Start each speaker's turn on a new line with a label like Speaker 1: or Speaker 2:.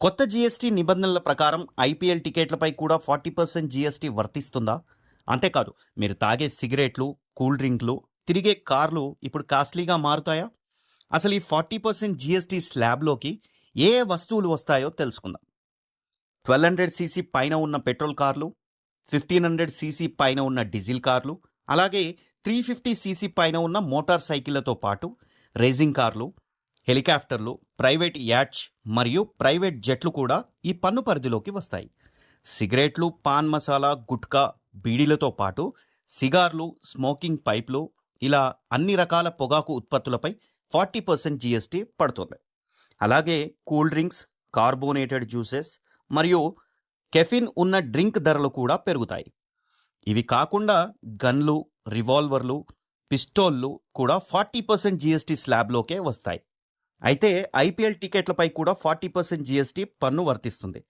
Speaker 1: కొత్త జీఎస్టీ నిబంధనల ప్రకారం ఐపీఎల్ టికెట్లపై కూడా ఫార్టీ పర్సెంట్ జీఎస్టీ వర్తిస్తుందా? అంతేకాదు మీరు తాగే సిగరెట్లు కూల్ డ్రింక్లు తిరిగే కార్లు ఇప్పుడు కాస్ట్లీగా మారుతాయా? అసలు ఈ ఫార్టీ పర్సెంట్ జీఎస్టీ స్లాబ్లోకి ఏ వస్తువులు వస్తాయో తెలుసుకుందాం. ట్వెల్వ్ హండ్రెడ్ సీసీ పైన ఉన్న పెట్రోల్ కార్లు ఫిఫ్టీన్ హండ్రెడ్ సీసీ పైన ఉన్న డీజిల్ కార్లు అలాగే త్రీ ఫిఫ్టీ సీసీ పైన ఉన్న మోటార్ సైకిళ్ళతో పాటు రేసింగ్ కార్లు హెలికాప్టర్లు ప్రైవేట్ యాచ్ మరియు ప్రైవేట్ జెట్లు కూడా ఈ పన్ను పరిధిలోకి వస్తాయి. సిగరెట్లు పాన్ మసాలా గుట్కా బీడీలతో పాటు సిగార్లు స్మోకింగ్ పైప్లు ఇలా అన్ని రకాల పొగాకు ఉత్పత్తులపై ఫార్టీ పర్సెంట్ జీఎస్టీ పడుతుంది. అలాగే కూల్ డ్రింక్స్ కార్బోనేటెడ్ జ్యూసెస్ మరియు కెఫిన్ ఉన్న డ్రింక్ ధరలు కూడా పెరుగుతాయి. ఇవి కాకుండా గన్లు రివాల్వర్లు పిస్టోళ్ళు కూడా ఫార్టీ పర్సెంట్ జీఎస్టీ స్లాబ్లోకే వస్తాయి. అయితే ఐపీఎల్ టికెట్లపై కూడా ఫార్టీ పర్సెంట్ జీఎస్టీ పన్ను వర్తిస్తుంది.